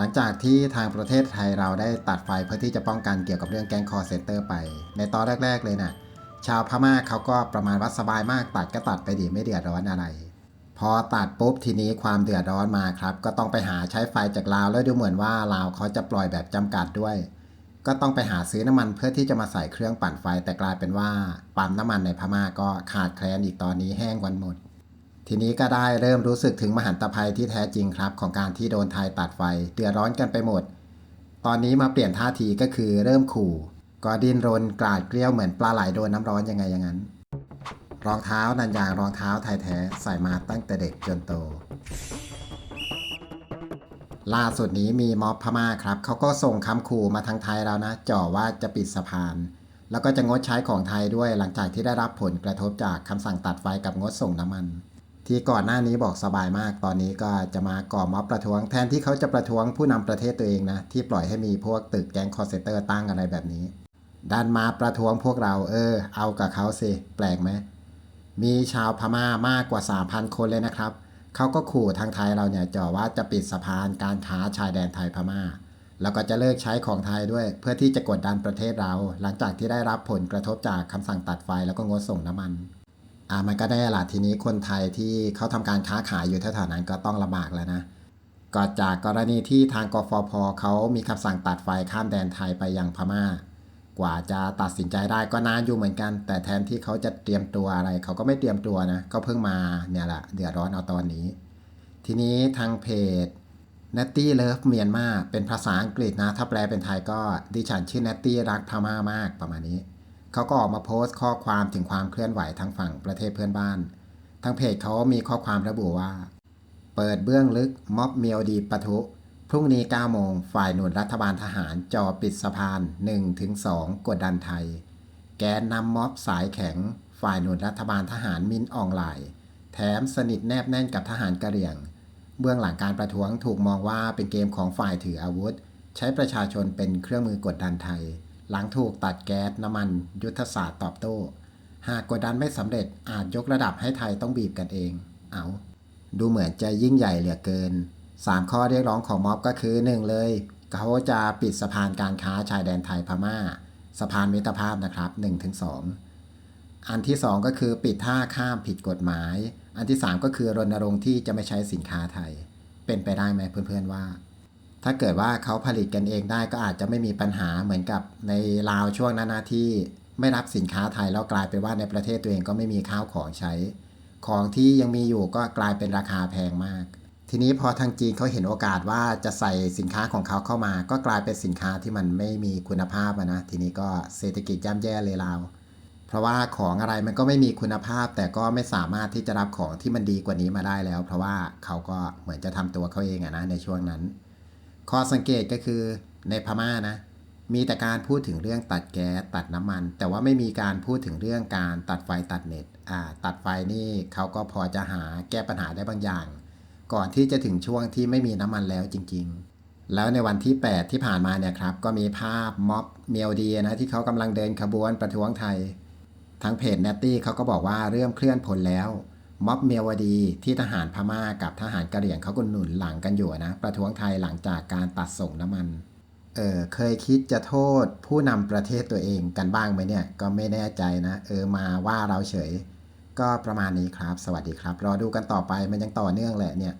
หลังจากที่ทางประเทศไทยเราได้ตัดไฟเพื่อที่จะป้องกันเกี่ยวกับเรื่องแก๊งคอร์เซนเตอร์ไป ในตอนแรก ๆ เลยนะ่ะชาวพม่าเขาก็ประมาณว่าสบายมากตัดก็ตัดไปดีไม่เดือดร้อนอะไร พอตัดปุ๊บทีนี้ความเดือดร้อนมาครับ ก็ต้องไปหาใช้ไฟจากลาวแล้วดูเหมือนว่าลาวเขาจะปล่อยแบบจำกัดด้วย ก็ต้องไปหาซื้อน้ำมันเพื่อที่จะมาใส่เครื่องปั่นไฟแต่กลายเป็นว่าปั๊มน้ำมันในพม่าก็ขาดแคลนอีกตอนนี้แห้งวันหมด ทีนี้ก็ได้เริ่มรู้สึกถึงมหันตภัยที่แท้จริงครับ ของการที่โดนไทยตัดไฟเดือดร้อนกันไปหมด ตอนนี้มาเปลี่ยนท่าทีก็คือเริ่มขู่ก็ดิ้นรนกราดเกลี้ยวเหมือนปลาไหลโดนน้ำร้อนยังไงอย่างนั้น รองเท้านันยางรองเท้าไทยแท้ใส่มาตั้งแต่เด็กจนโต ล่าสุดนี้มีม็อบพม่าครับ เขาก็ส่งคำขู่มาทางไทยแล้วนะจ่อว่าจะปิดสะพาน แล้วก็จะงดใช้ของไทยด้วยหลังจากที่ได้รับผลกระทบจากคำสั่งตัดไฟกับงดส่งน้ำมัน ที่ก่อนหน้านี้บอกสบายมากตอนนี้ก็จะมาก่อม็อบประท้วงแทนที่เขาจะประท้วงผู้นำประเทศตัวเองนะ ที่ปล่อยให้มีพวกตึกแก๊งคอร์เซนเตอร์ตั้งอะไรแบบนี้ ดันมาประท้วงพวกเราเออ เอากับเขาสิ แปลกไหมมีชาวพม่ามากกว่า 3,000 คนเลยนะครับ เขาก็ขู่ทางไทยเราเนี่ยจ่อว่าจะปิดสะพานการค้าชายแดนไทยพม่า แล้วก็จะเลิกใช้ของไทยด้วย เพื่อที่จะกดดันประเทศเรา หลังจากที่ได้รับผลกระทบจากคำสั่งตัดไฟแล้วก็งดส่งน้ำมัน อ่ามันก็ได้ละทีนี้คนไทยที่เขาทำการค้าขายอยู่แถวๆนั้นก็ต้องลำบากแล้วนะก็จากกรณีที่ทางกฟพเขามีคำสั่งตัดไฟข้ามแดนไทยไปยังพม่า กว่าจะตัดสินใจได้ก็นานอยู่เหมือนกัน แต่แทนที่เขาจะเตรียมตัวอะไร เขาก็ไม่เตรียมตัวนะก็เพิ่งมาเนี่ยแหละเดือดร้อนเอาตอนนี้ ทีนี้ทางเพจ Natty Love เมียนมาเป็นภาษาอังกฤษนะ ถ้าแปลเป็นไทยก็ดิฉันชื่อ Natty รักพม่ามากประมาณนี้ เขาก็ออกมาโพสต์ข้อความถึงความเคลื่อนไหวทางฝั่งประเทศเพื่อนบ้าน ทางเพจเขามีข้อความระบุว่า เปิดเบื้องลึกม็อบเมียวดีปะทุ พรุ่งนี้9โมงฝ่ายหนุนรัฐบาลทหารจอปิดสะพาน 1-2 กดดันไทย แกนนำม็อบสายแข็ง ฝ่ายหนุนรัฐบาลทหารมินออนไลน์แถมสนิทแนบแน่นกับทหารกะเหรี่ยง เบื้องหลังการประท้วงถูกมองว่าเป็นเกมของฝ่ายถืออาวุธ ใช้ประชาชนเป็นเครื่องมือกดดันไทย หลังถูกตัดแก๊สน้ำมัน ยุทธศาสตร์ตอบโต้ หากกดดันไม่สำเร็จอาจยกระดับให้ไทยต้องบีบกันเอง เอาดูเหมือนจะยิ่งใหญ่เหลือเกิน 3 ข้อเรียกร้องของม็อบก็คือ 1 เลย เขาจะปิดสะพานการค้าชายแดนไทยพม่า สะพานมิตรภาพนะครับ 1-2 อันที่ 2 ก็คือปิดท่าข้ามผิดกฎหมาย อันที่ 3 ก็คือรณรงค์ที่จะไม่ใช้สินค้าไทย เป็นไปได้ไหมเพื่อนๆว่า ถ้าเกิดว่าเขาผลิตกันเองได้ก็อาจจะไม่มีปัญหาเหมือนกับในลาวช่วงนั้นนะที่ไม่รับสินค้าไทยแล้วกลายเป็นว่าในประเทศตัวเองก็ไม่มีข้าวของใช้ ของที่ยังมีอยู่ก็กลายเป็นราคาแพงมาก ทีนี้พอทางจีนเขาเห็นโอกาสว่าจะใส่สินค้าของเขาเข้ามา ก็กลายเป็นสินค้าที่มันไม่มีคุณภาพนะทีนี้ก็เศรษฐกิจย่ำแย่เลยลาวเพราะว่าของอะไรมันก็ไม่มีคุณภาพ แต่ก็ไม่สามารถที่จะรับของที่มันดีกว่านี้มาได้แล้ว เพราะว่าเขาก็เหมือนจะทำตัวเขาเองอะนะในช่วงนั้น ข้อสังเกตก็คือในพม่านะ มีแต่การพูดถึงเรื่องตัดแก๊สตัดน้ำมัน แต่ว่าไม่มีการพูดถึงเรื่องการตัดไฟตัดเน็ตอ่าตัดไฟนี่เขาก็พอจะหาแก้ปัญหาได้บางอย่าง ก่อนที่จะถึงช่วงที่ไม่มีน้ำมันแล้วจริง ๆ แล้วในวันที่ 8 ที่ผ่านมาเนี่ยครับ ก็มีภาพม็อบเมียวดีนะที่เขากำลังเดินขบวนประท้วงไทยทางเพจ n นตตี้เขาก็บอกว่าเริ่มเคลื่อนผลแล้ว ม็อบเมียวดีที่ทหารพม่ากับทหารกะเหรี่ยงเขาก็หนุนหลังกันอยู่นะ ประท้วงไทยหลังจากการตัดส่งน้ำมัน เออเคยคิดจะโทษผู้นำประเทศตัวเองกันบ้างไหมเนี่ย ก็ไม่แน่ใจนะ เออมาว่าเราเฉย ก็ประมาณนี้ครับ สวัสดีครับ รอดูกันต่อไปมันยังต่อเนื่องแหละเนี่ย